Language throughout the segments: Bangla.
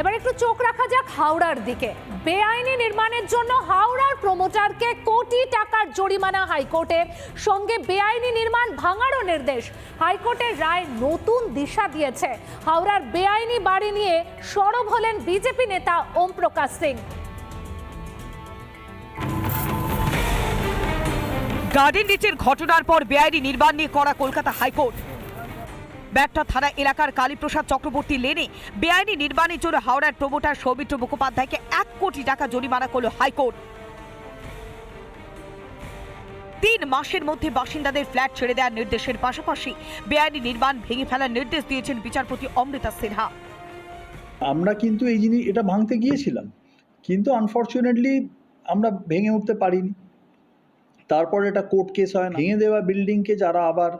এবার একটু চোখ রাখা যাক হাওড়ার দিকে। বেআইনি নির্মাণের জন্য হাওড়ার প্রমোটারকে কোটি টাকার জরিমানা হাইকোর্টের সঙ্গে বেআইনি নির্মাণ ভাঙারও নির্দেশ। হাইকোর্টের রায় নতুন দিশা দিয়েছে। হাওড়ার বেআইনি বাড়ি নিয়ে সরব হলেন বিজেপি নেতা ওম প্রকাশ সিং। গার্ডেন রিচের ঘটনার পর বেআইনি নির্মাণ নিয়ে করা কলকাতা হাইকোর্ট। ব্যাগটা থানা এলাকার কালীপ্রসাদ চক্রবর্তী লেনে বেআইনি নির্মাণের জন্য হাওড়ার প্রমোটার সৌমিত্র মুখোপাধ্যায়কে এক কোটি টাকা জরিমানা করল হাইকোর্ট। তিন মাসের মধ্যে বাসিন্দাদের ফ্ল্যাট ছেড়ে দেওয়ার নির্দেশের পাশাপাশি বেআইনি নির্মাণ ভেঙে ফেলার নির্দেশ দিয়েছেন বিচারপতি অমৃতা সিনহা। আমরা কিন্তু এই জিনিস, এটা ভাঙতে গিয়েছিলাম। কিন্তু আনফর্চুনেটলি আমরা ভেঙে উঠতে পারিনি। তারপর এটা কোর্ট কেস হয় ভেঙে দেওয়া বিল্ডিংকে যারা আবার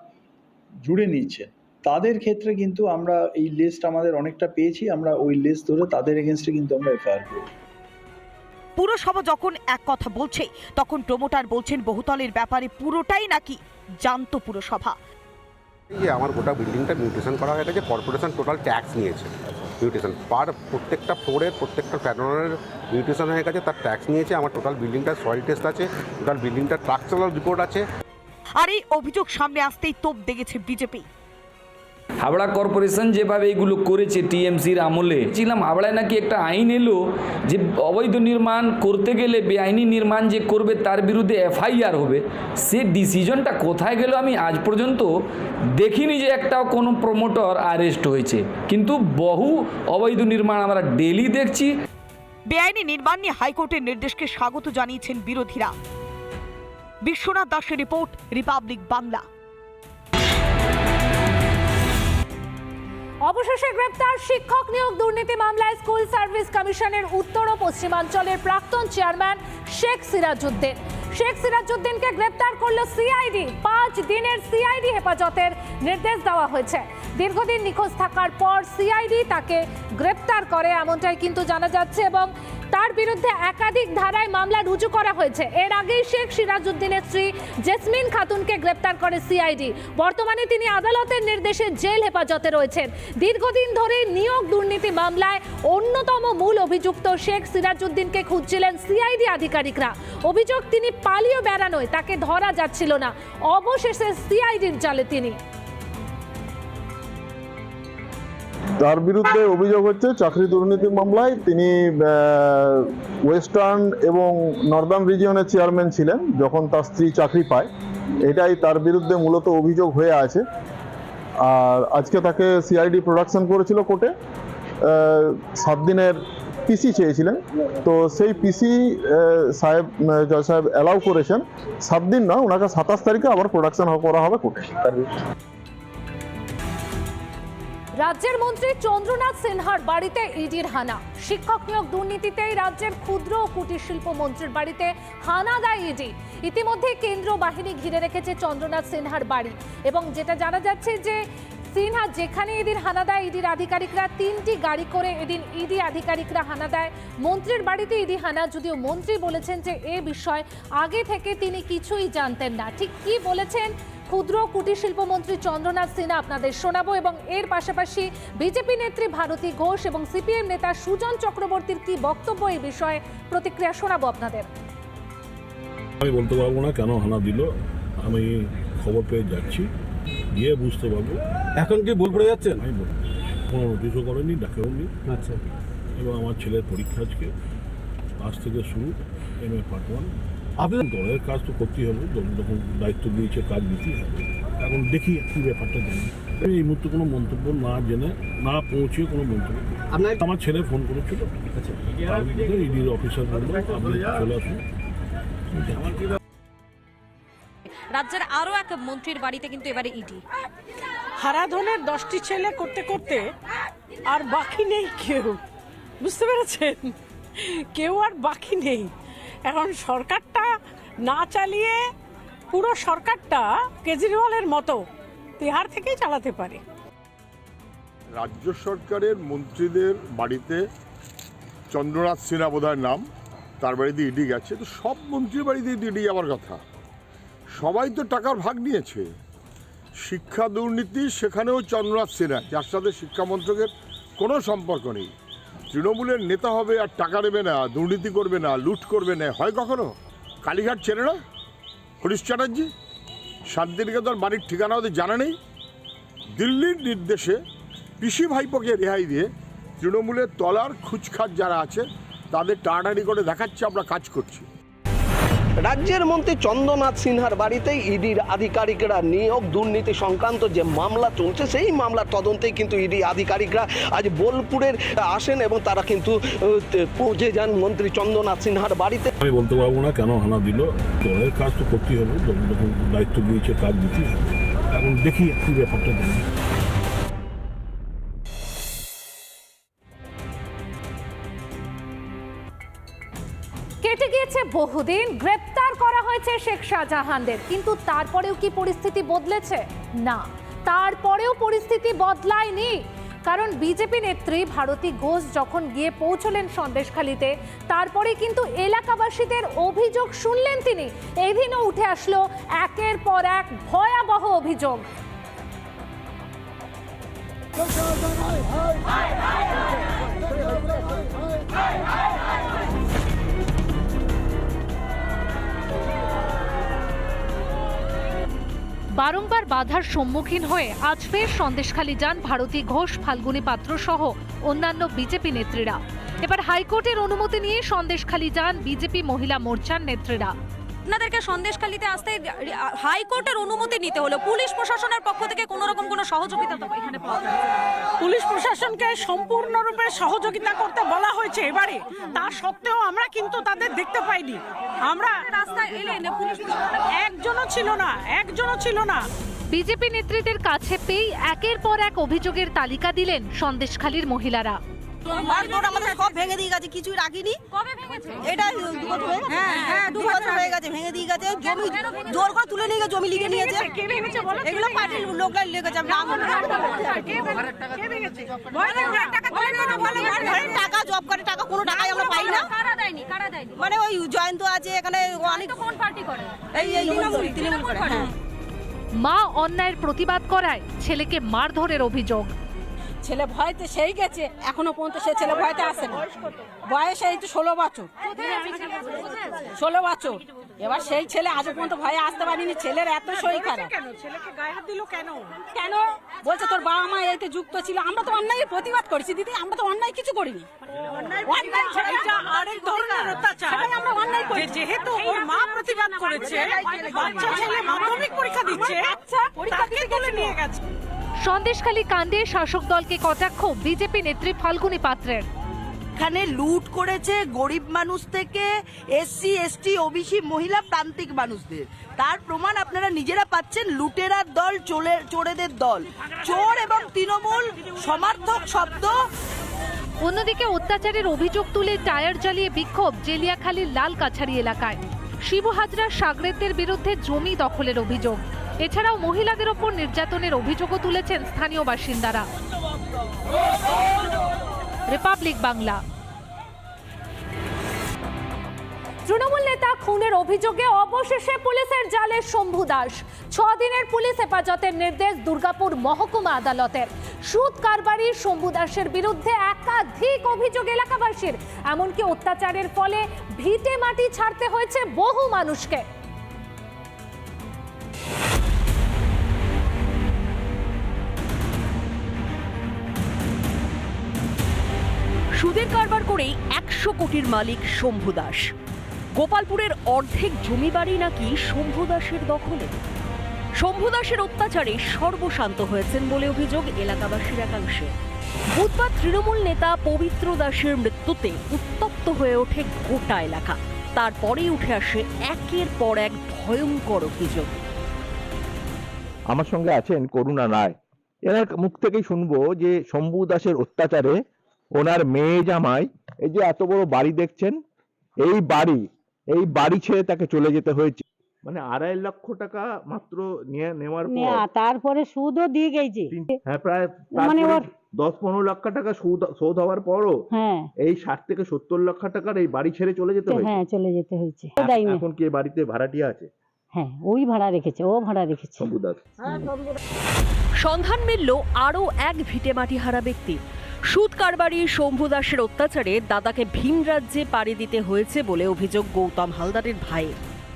জুড়ে নিচ্ছে তাদের ক্ষেত্রে কিন্তু আমরা এই লিস্ট আমাদের অনেকটা পেয়েছি আমরা ওই লিস্ট ধরে তাদের এগেনস্টে কিন্তু আমরা এফআইআর করি। পুরসভা যখন এক কথা বলছে তখন প্রমোটার বলছেন বহুতলের ব্যাপারে পুরোটাই নাকি জানতো পুরসভা। এই যে আমার গোটা বিল্ডিংটা মিউটেশন করা হয়ে গেছে কর্পোরেশন টোটাল ট্যাক্স নিয়েছে মিউটেশন পার প্রত্যেকটা ফ্লোরের প্রত্যেকটা প্যাটার্নের মিউটেশন হয়ে গেছে তার ট্যাক্স নিয়েছে আমার টোটাল বিল্ডিংটার সয়েল টেস্ট আছে টোটাল বিল্ডিংটার স্ট্রাকচারাল রিপোর্ট আছে। আর এই অভিযোগ সামনে আসতেই তোপ দেখেছে বিজেপি হাওড়া কর্পোরেশন যেভাবে এগুলো করেছে টিএমসির আমলে ছিলাম হাওড়ায় নাকি একটা আইন এলো যে অবৈধ নির্মাণ করতে গেলে বেআইনি নির্মাণ যে করবে তার বিরুদ্ধে এফআইআর হবে। সে ডিসিশনটা কোথায় গেল আমি আজ পর্যন্ত দেখিনি যে একটাও কোনো প্রমোটর অ্যারেস্ট হয়েছে। কিন্তু বহু অবৈধ নির্মাণ আমরা ডেলি দেখছি। বেআইনি নির্মাণ নিয়ে হাইকোর্টের নির্দেশকে স্বাগত জানিয়েছেন বিরোধীরা। বিশ্বনাথ দাসের রিপোর্ট রিপাবলিক বাংলা অবশেষে গ্রেপ্তার শিক্ষক নিয়োগ দুর্নীতি মামলায় স্কুল সার্ভিস কমিশনের উত্তর ও পশ্চিমাঞ্চলের প্রাক্তন চেয়ারম্যান শেখ সিরাজউদ্দিন। শেখ সিরাজউদ্দিনকে গ্রেপ্তার করল সিআইডি। পাঁচ দিনের সিআইডি হেফাজতের নির্দেশ দেওয়া হয়েছে। দীর্ঘদিন নিখোঁজ থাকার পর সিআইডি তাকে গ্রেপ্তার করে, এমনটাই কিন্তু জানা যাচ্ছে এবং তার বিরুদ্ধে একাধিক ধারায় মামলা রুজু করা হয়েছে। এর আগেই শেখ সিরাজউদ্দিনের স্ত্রী জেসমিন খাতুনকে গ্রেপ্তার করে সিআইডি। বর্তমানে তিনি আদালতের নির্দেশে জেল হেফাজতে রয়েছেন। দীর্ঘদিন ধরে নিয়োগ দুর্নীতি মামলায় অন্যতম মূল অভিযুক্ত শেখ সিরাজউদ্দিনকে খুঁজছিলেন সিআইডি আধিকারিকরা। অভিযোগ, তিনি পালিয়ে বেড়ানোয় তাকে ধরা যাচ্ছিল না। অবশেষে সিআইডির জালে তিনি। তার বিরুদ্ধে অভিযোগ হচ্ছে, চাকরি দুর্নীতি মামলায় তিনি ওয়েস্টার্ন এবং নর্দার্ন রিজিয়নের চেয়ারম্যান ছিলেন, যখন তার স্ত্রী চাকরি পায়। এটাই তার বিরুদ্ধে মূলত অভিযোগ হয়ে আছে। আর আজকে তাকে সিআইডি প্রোডাকশন করেছিল কোর্টে। সাত দিনের পিসি চেয়েছিলেন। তো সেই পিসি সাহেব জয় সাহেব অ্যালাউ করেছেন। সাত দিন না ওনাকে সাতাশ তারিখে আবার প্রোডাকশন করা হবে কোর্টে। রাজ্যের মন্ত্রী চন্দ্রনাথ সিনহার বাড়িতে ইডির হানা। শিক্ষক নিয়োগ দুর্নীতিতেই রাজ্যের ক্ষুদ্র ও কুটির শিল্প মন্ত্রীর বাড়িতে হানা দেয় ইডি। ইতিমধ্যে কেন্দ্র বাহিনী ঘিরে রেখেছে চন্দ্রনাথ সিনহার বাড়ি এবং যেটা জানা যাচ্ছে যে সিনহা যেখানে এদিন হানা দেয়, ইডির আধিকারিকরা তিনটি গাড়ি করে এদিন ইডি আধিকারিকরা হানা দেয়। মন্ত্রীর বাড়িতে ইডি হানা, যদিও মন্ত্রী বলেছেন যে এ বিষয় আগে থেকে তিনি কিছুই জানতেন না। ঠিক কি বলেছেন ক্ষুদ্র কুটির শিল্পমন্ত্রী চন্দ্রনাথ সিনহা আপনাদের শোনাবো এবং এর পাশাপাশি বিজেপি নেত্রী ভারতী ঘোষ এবং সিপিএম নেতা সুজন চক্রবর্তীর কি বক্তব্য এই বিষয়ে প্রতিক্রিয়া শোনাবো আপনাদের। আমি বলতে পারব না কেন হানা দিল আমি খবর পেয়ে যাচ্ছি গিয়ে বুঝতে পারব। এখন কি ভুল পড়ে যাচ্ছেন? আমি বলব কোনো নোটিশও করেনি ডাকেওনি আচ্ছা। এবং আমার ছেলের পরীক্ষা আজকে আজ থেকে শুরু এম এ পার্ট ওয়ান আপনি দলের কাজ তো করতেই হবে দল যখন দায়িত্ব দিয়েছে কাজ দিতেই হবে। এখন দেখি কী ব্যাপারটা জানি। আমি এই মুহূর্তে কোনো মন্তব্য না জেনে না পৌঁছে কোনো মন্তব্য আপনার আমার ছেলে ফোন করেছিল। আচ্ছা। ইডির অফিসার বলল আপনি চলে আসুন। রাজ্যের আরও এক মন্ত্রীর বাড়িতে কিন্তু এবারে ইডি হারাধনের দশটি ছেলে করতে করতে আর বাকি নেই কেউ। বুঝতে পেরেছেন? কেউ আর বাকি নেই। এখন সরকারটা না চালিয়ে পুরো সরকারটা কেজরিওয়ালের মতো তিহার থেকেই চালাতে পারে। রাজ্য সরকারের মন্ত্রীদের বাড়িতে চন্দ্রনাথ সিনহা বোধহয় নাম, তার বাড়িতে ইডি গেছে, তো সব মন্ত্রীর বাড়িতে ইডি যাওয়ার কথা। সবাই তো টাকার ভাগ নিয়েছে। শিক্ষা দুর্নীতি, সেখানেও চন্দ্রনাথ সিনহা, যার সাথে শিক্ষামন্ত্রকের কোনো সম্পর্ক নেই। তৃণমূলের নেতা হবে আর টাকা নেবে না, দুর্নীতি করবে না, লুট করবে না। হয় কখনো? কালীঘাট চেনে না? হরিশ চ্যাটার্জি? শান্তিনিকেতন বাড়ির ঠিকানা ওদের জানা নেই? দিল্লির নির্দেশে পিসি ভাইপোকে রেহাই দিয়ে তৃণমূলের তলার খুচখাচ যারা আছে, তাদের টানাটানি করে দেখাচ্ছে, আমরা কাজ করছি। রাজ্যের মন্ত্রী চন্দ্রনাথ সিনহার বাড়িতে ইডির আধিকারিকরা নিয়োগ দুর্নীতি সংক্রান্ত যে মামলা চলছে, সেই মামলার তদন্তেই কিন্তু ইডি আধিকারিকরা আজ বোলপুরের আসেন এবং তারা কিন্তু পৌঁছে যান মন্ত্রী চন্দ্রনাথ সিনহার বাড়িতে। আমি বলতে পারব না কেন হানা দিল। দলের কাজ তো করতেই হবে। দায়িত্ব দিয়েছে, কাজ হবে। এখন দেখি কি ব্যাপারটা জানি বহুদিন গ্রেপ্তার করা হয়েছে শেখ শাহজাহানদের কিন্তু তারপরেও কি পরিস্থিতি বদলেছে না তারপরেও পরিস্থিতি বদলায়নি কারণ বিজেপি নেত্রী ভারতী ঘোষ যখন গিয়ে পৌঁছলেন সন্দেশখালিতে তারপরে কিন্তু এলাকাবাসীদের অভিযোগ শুনলেন তিনি এদিনও উঠে আসলো একের পর এক ভয়াবহ অভিযোগ বারংবার বাধার সম্মুখীন হয়ে আজ ফের সন্দেশখালি যান ভারতী ঘোষ, ফাল্গুনী পাত্র সহ অন্যান্য বিজেপি নেত্রীরা। এবার হাইকোর্টের অনুমতি নিয়ে সন্দেশখালি যান বিজেপি মহিলা মোর্চার নেত্রীরা। আপনাদেরকে সন্দেশখালিতে আসতে হাইকোর্টের অনুমতি নিতে হলো। পুলিশ প্রশাসনের পক্ষ থেকে কোনো রকম কোনো সহযোগিতা তো এখানে পাওয়া পুলিশ প্রশাসনকে সম্পূর্ণরূপে সহযোগিতা করতে বলা হয়েছে এবারে। তা সত্ত্বেও আমরা কিন্তু তাদের দেখতে পাইনি। আমরা রাস্তায় এলেন পুলিশ একজনও ছিল না একজনও ছিল না। বিজেপি নেত্রীদের কাছে পেয়েই একের পর এক অভিযোগের তালিকা দিলেন সন্দেশখালীর মহিলারা। আমাদের সব ভেঙে দিয়ে গেছে কিছুই রাখিনি। এটা দু বছর হয়ে গেছে। হ্যাঁ হ্যাঁ দু বছর হয়ে। গেছে ভেঙে দিয়ে গেছে। জমি জোর করে তুলে নিয়ে গেছে জমি লিখে নিয়েছে। কে ভেঙেছে? বলো এগুলো পার্টির লোকরা লিখেছে নাম বলব না। কে ভেঙেছে? ঘরের টাকা জব করে টাকা। কোনো টাকাই আমরা পাই না। কারা দেয়নি? কারা দেয়নি? মানে ওই জয়ন্ত আছে এখানে অনেক কোন পার্টি করে? এই এই তৃণমূল তৃণমূল করে। হ্যাঁ। মা অন্যায়ের প্রতিবাদ করায় ছেলেকে মারধরের অভিযোগ। ছেলে ভয়তে সেই গেছে এখনও পর্যন্ত সে ছেলে ভয়তে আসে না। বয়স এই তো ষোলো বছর। ষোলো বছর। এবার সেই ছেলে আজও পর্যন্ত ভয়ে আসতে পারিনি ছেলের এত শরীর খারাপ। কেন? বলছে তোর বাবা মা এতে যুক্ত ছিল আমরা তো অন্যায়ের প্রতিবাদ করেছি দিদি আমরা তো অন্যায় কিছু করিনি। অন্যায় এটা আরেক ধরনের অত্যাচার আমরা অন্যায় করি। যেহেতু ওর মা প্রতিবাদ করেছে বাচ্চা ছেলে মাধ্যমিক পরীক্ষা দিচ্ছে পরীক্ষা গেছে। সন্দেশখালী কাণ্ডে শাসক দলকে কটাক্ষ বিজেপি নেত্রী ফাল্গুনী পাত্রের। এখানে লুট করেছে গরিব মানুষ থেকে এসসি এসটি ওবিসি মহিলা প্রান্তিক মানুষদের। তার প্রমাণ আপনারা নিজেরা পাচ্ছেন লুটেরার দল চোরে চোরেদের দল। চোর এবং তৃণমূল সমার্থক শব্দ। অন্যদিকে অত্যাচারের অভিযোগ তুলে টায়ার জ্বালিয়ে বিক্ষোভ জেলিয়াখালীর লাল কাছারি এলাকায়। শিবু হাজরা সাগরেদদের বিরুদ্ধে জমি দখলের অভিযোগ। এছাড়াও মহিলাদের ওপর নির্যাতনের অভিযোগও তুলেছেন স্থানীয় বাসিন্দারা। রিপাবলিক বাংলা। তৃণমূল নেতা খুনের অভিযোগে অবশেষে পুলিশের জালে শম্ভু দাস। ছ দিনের পুলিশ হেফাজতের নির্দেশ দুর্গাপুর মহকুমা আদালতের। সুদ কারবারি শম্ভু দাসের বিরুদ্ধে একাধিক অভিযোগ এলাকাবাসীর। এমনকি অত্যাচারের ফলে ভিটে মাটি ছাড়তে হয়েছে বহু মানুষকে। একশো কোটির মালিক শম্ভু দাস। গোপালপুরের অর্ধেক জমি বাড়ি নাকি শম্ভু দাসের দখলে? শম্ভু দাসের অত্যাচারে সর্বশান্ত হয়েছেন বলে অভিযোগ এলাকাবাসীর একাংশে। বুধবার তৃণমূল নেতা পবিত্র দাসের মৃত্যুতে উত্তপ্ত হয়ে ওঠে গোটা এলাকা। তারপরেই উঠে আসে একের পর এক ভয়ঙ্কর অভিযোগ। আমার সঙ্গে আছেন করুণা রায়। এনার মুখ থেকেই শুনব যে শম্ভু দাসের অত্যাচারে ওনার মেয়ে জামাই এই যে এত বড় বাড়ি দেখছেন এই বাড়ি এই বাড়ি ছেড়ে তাকে চলে যেতে হয়েছে। মানে আড়াই লক্ষ টাকা মাত্র নিয়ে নেওয়ার পর তারপরে সুদও দিয়ে গেছে। হ্যাঁ প্রায় মানে ওর- দশ পনেরো লক্ষ টাকা সুদ শোধ হওয়ার পরও হ্যাঁ। এই ষাট থেকে সত্তর লক্ষ টাকার এই বাড়ি ছেড়ে চলে যেতে হয়েছে? হ্যাঁ চলে যেতে হয়েছে। এখন কি বাড়িতে ভাড়াটিয়া আছে? হ্যাঁ ওই ভাড়া রেখেছে ও ভাড়া রেখেছে। সন্ধান মিলল আরও এক ভিটেমাটি হারা ব্যক্তি সুদ কারবারি শম্ভু দাসের অত্যাচারে দাদাকে ভিন রাজ্যে পাড়ি দিতে হয়েছে বলে অভিযোগ গৌতম হালদারের ভাই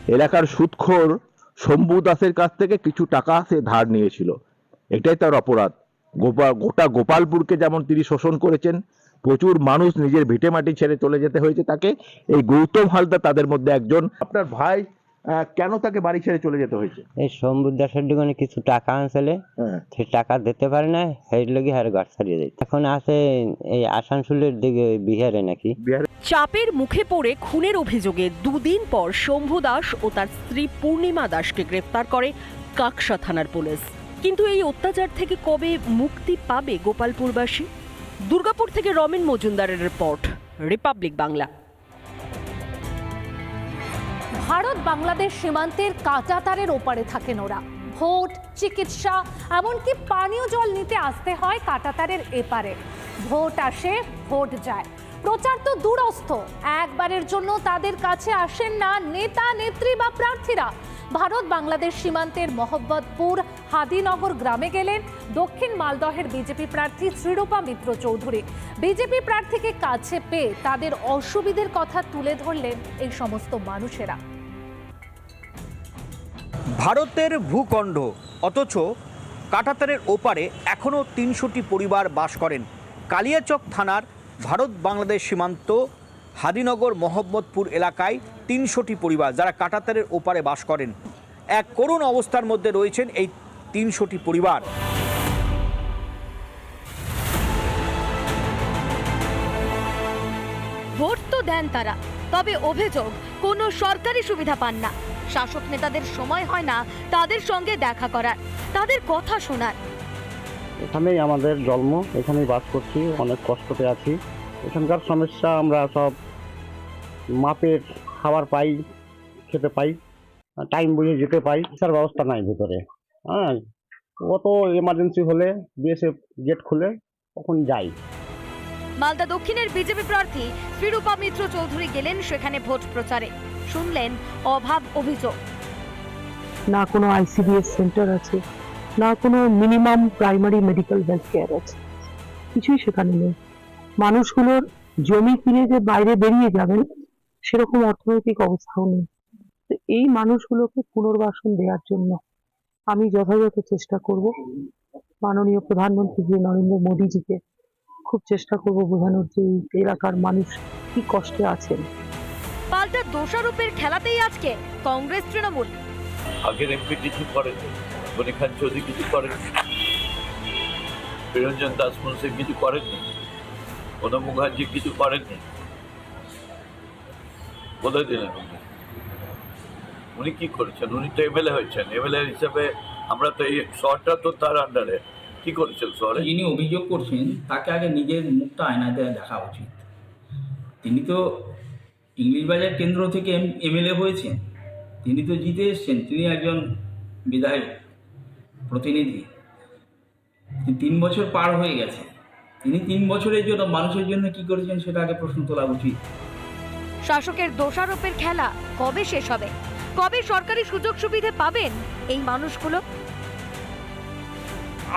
এলাকার সুদখোর শম্ভু দাসের কাছ থেকে কিছু টাকা সে ধার নিয়েছিল। এটাই তার অপরাধ। গোপাল গোটা গোপালপুরকে যেমন তিনি শোষণ করেছেন প্রচুর মানুষ নিজের ভিটে মাটি ছেড়ে চলে যেতে হয়েছে তাকে। এই গৌতম হালদার তাদের মধ্যে একজন। আপনার ভাই কেন তাকে বাড়ি ছেড়ে চলে যেতে হয়েছে? এই সম্বুদ দাসের দোকানে কিছু টাকা আনছিলে হ্যাঁ। সে টাকা দিতে পারে না সেই লোক হারে ঘর ছাড়িয়ে দেয় এখন আছে এই আসানসোলের দিকে বিহারে নাকি? চাপের মুখে পড়ে খুনের অভিযোগে দুদিন পর শম্ভু দাস ও তার স্ত্রী পূর্ণিমা দাসকে গ্রেফতার করে কাকসা থানার পুলিশ। কিন্তু এই অত্যাচার থেকে কবে মুক্তি পাবে গোপালপুরবাসী? দুর্গাপুর থেকে রমেন মজুমদারের রিপোর্ট রিপাবলিক বাংলা। ভারত বাংলাদেশ সীমান্তের কাঁটাতারের ওপারে থাকেন ওরা। ভোট, চিকিৎসা, এমনকি পানীয় জল নিতে আসতে হয় কাঁটাতারের এপারে। ভোট আসে, ভোট যায়। প্রচার তো দূরস্থ একবারের জন্য তাদের কাছে আসেন না নেতা, নেত্রী বা প্রার্থীরা। ভারত বাংলাদেশ সীমান্তের মোহাম্মদপুর হাদিনগর গ্রামে গেলেন দক্ষিণ মালদহের বিজেপি প্রার্থী শ্রীরূপা মিত্র চৌধুরী। বিজেপি প্রার্থীকে কাছে পেয়ে তাদের অসুবিধের কথা তুলে ধরলেন এই সমস্ত মানুষেরা। ভারতের ভূখণ্ড, অথচ কাটাতারের ওপারে এখনও তিনশোটি পরিবার বাস করেন। কালিয়াচক থানার ভারত বাংলাদেশ সীমান্ত, হাদিনগর মোহাম্মদপুর এলাকায় তিনশোটি পরিবার যারা কাটাতারের ওপারে বাস করেন। এক করুণ অবস্থার মধ্যে রয়েছেন এই তিনশোটি পরিবার। ভোট তো দেন তারা, তবে অভিযোগ, কোনো সরকারি সুবিধা পান না। শাসক নেতাদের সময় হয় না তাদের সঙ্গে দেখা করার তাদের কথা শোনার। এখানেই আমাদের জন্ম এখানেই বাস করছি অনেক কষ্টতে আছি। এখানকার সমস্যা আমরা সব মাপের খাবার পাই খেতে পাই টাইম বুঝে যেতে পাই স্যার ব্যবস্থা নাই ভিতরে। হ্যাঁ কত এমার্জেন্সি হলে বিএসএফ গেট খুলে তখন যাই। মালদা দক্ষিণের বিজেপি প্রার্থী শ্রীরূপা মিত্র চৌধুরী গেলেন সেখানে ভোট প্রচারে। শুনলেন অভাব অভিযোগ। না কোনো আইসিডিএস সেন্টার আছে, না কোনো minimum primary medical health care আছে। কিছুই সেখানে নেই। মানুষগুলোর জমি কিনে যে বাইরে বেরিয়ে যাবেন সেরকম অর্থনৈতিক অবস্থাও নেই। এই মানুষগুলোকে পুনর্বাসন দেওয়ার জন্য আমি যথাযথ চেষ্টা করব। মাননীয় প্রধানমন্ত্রী যে নরেন্দ্র মোদীজিকে খুব চেষ্টা করব বোঝানোর যে এলাকার মানুষ কি কষ্টে আছেন। পাল্টা দোষারোপের খেলাতেই আজকে কংগ্রেস তৃণমূল। আগের এমপি কিছু করেনি গনি খান চৌধুরী কিছু করেনি বিরঞ্জন দাস মুন্সি কিছু করেননি প্রণব মুখার্জি কিছু করেননি। কোথায় দিলেন উনি? উনি কি করেছেন? উনি তো এমএলএ হয়েছেন। এমএলএ হিসেবে আমরা তো এই শহরটা তো তার আন্ডারে কি করেছেন শহরে? যিনি অভিযোগ করছেন তাকে আগে নিজের মুখটা আয়নাতে দেখা উচিত। তিনি তো ইংলিশ বাজার কেন্দ্র থেকে এমএলএ হয়েছেন তিনি তো জিতে এসছেন। তিনি একজন বিধায়ক প্রতিনিধি। তিনি তিন বছর পার হয়ে গেছে। তিনি তিন বছরের জন্য মানুষের জন্য কি করেছেন সেটা আগে প্রশ্ন তোলা উচিত। শাসকের দোষারোপের খেলা কবে শেষ হবে? কবে সরকারি সুযোগ সুবিধে পাবেন এই মানুষগুলো?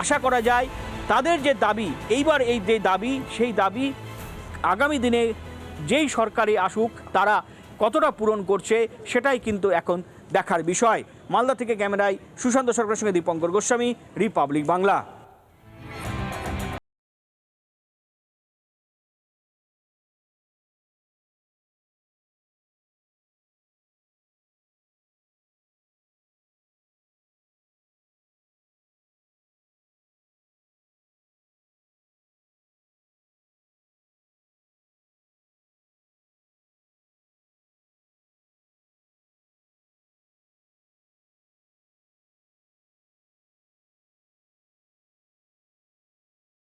আশা করা যায় তাদের যে দাবি এইবার এই যে দাবি সেই দাবি আগামী দিনে যেই সরকারই আসুক, তারা কতটা পূরণ করছে সেটাই কিন্তু এখন দেখার বিষয়। মালদা থেকে ক্যামেরায় সুশান্ত সরকারের সঙ্গে দীপঙ্কর গোস্বামী, রিপাবলিক বাংলা।